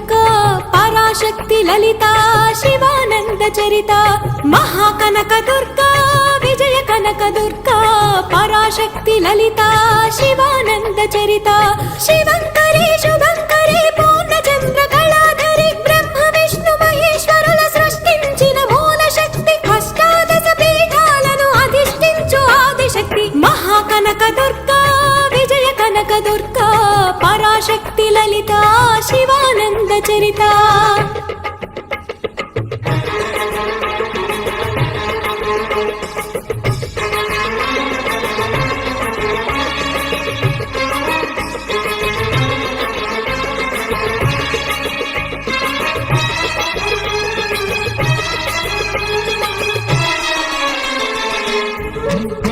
Durga Parashakti Lalitha Sivananda Charitha మహాకనక Durga Vijaya Kanaka Durga Parashakti Lalitha Sivananda Charitha శివంకరి Vijaya Kanaka Durga Parashakti Lalitha Sivananda Charitha. thank you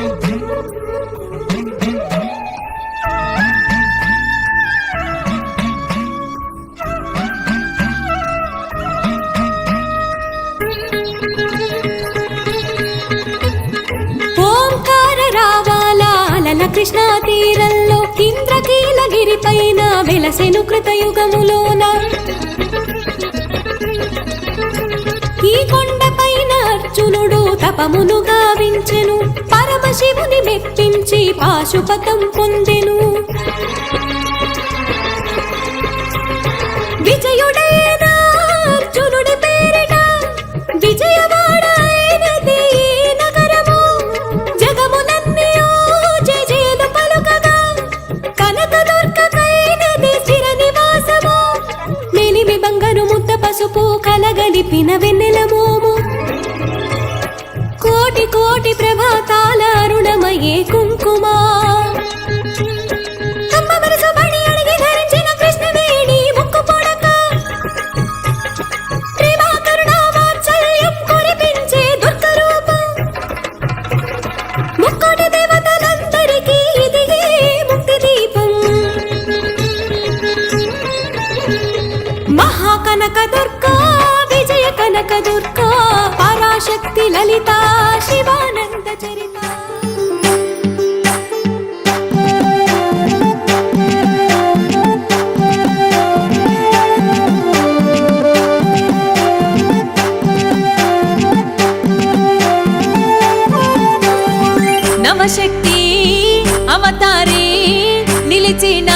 Krishna తీరంలో ఇంద్రకీలగిరి పైన వెలసెను కృతయుగములోన. ఈ కొండ పైన అర్జునుడు తపమును గావించెను పరమశివుని మెప్పించి పాశుపతం పొందెను. పసుపు కలగలిపిన వెన్నెల మోము. కోటి కోటి ప్రభాతాల అరుణమయే కుంకుమ. లలిత శివానంద చరిత. నవశక్తి అవతారి నిలిచిన